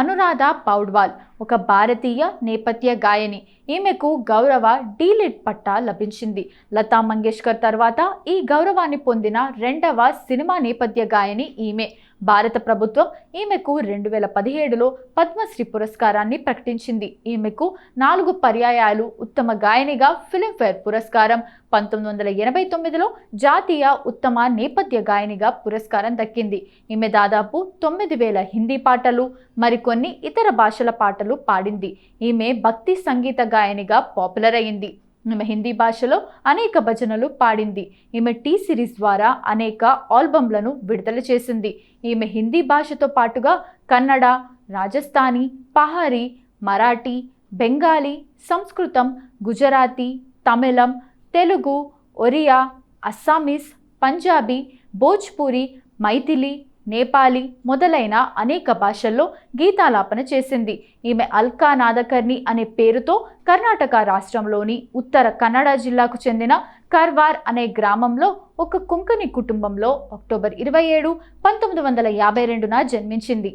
అనురాధ పౌడ్వాల్ ఒక భారతీయ నేపథ్య గాయని. ఈమెకు గౌరవ డీలిట్ పట్టా లభించింది. లతా మంగేష్కర్ తర్వాత ఈ గౌరవాన్ని పొందిన రెండవ సినిమా నేపథ్య గాయని ఈమె. భారత ప్రభుత్వం ఈమెకు రెండు వేల పదిహేడులో పద్మశ్రీ పురస్కారాన్ని ప్రకటించింది. ఈమెకు నాలుగు పర్యాయాలు ఉత్తమ గాయనిగా ఫిలింఫేర్ పురస్కారం పంతొమ్మిది వందల ఎనభై తొమ్మిదిలో జాతీయ ఉత్తమ నేపథ్య గాయనిగా పురస్కారం దక్కింది. ఈమె దాదాపు తొమ్మిది వేల హిందీ పాటలు మరికొన్ని ఇతర భాషల పాటలు పాడింది. ఈమె భక్తి సంగీత గాయనిగా పాపులర్ అయింది. ఈమె హిందీ భాషలో అనేక భజనలు పాడింది. ఈమె టీ సిరీస్ ద్వారా అనేక ఆల్బమ్లను విడుదల చేసింది. ఈమె హిందీ భాషతో పాటుగా కన్నడ రాజస్థానీ పహారీ మరాఠీ బెంగాలీ సంస్కృతం గుజరాతీ తమిళం తెలుగు ఒరియా అస్సామీస్ పంజాబీ భోజ్పూరి మైథిలి నేపాలీ మొదలైన అనేక భాషల్లో గీతాలాపన చేసింది. ఈమె అల్కా నాదకర్ణి అనే పేరుతో కర్ణాటక రాష్ట్రంలోని ఉత్తర కన్నడ జిల్లాకు చెందిన కర్వార్ అనే గ్రామంలో ఒక కుంకని కుటుంబంలో అక్టోబర్ ఇరవై ఏడు పంతొమ్మిది వందల యాభై రెండున జన్మించింది.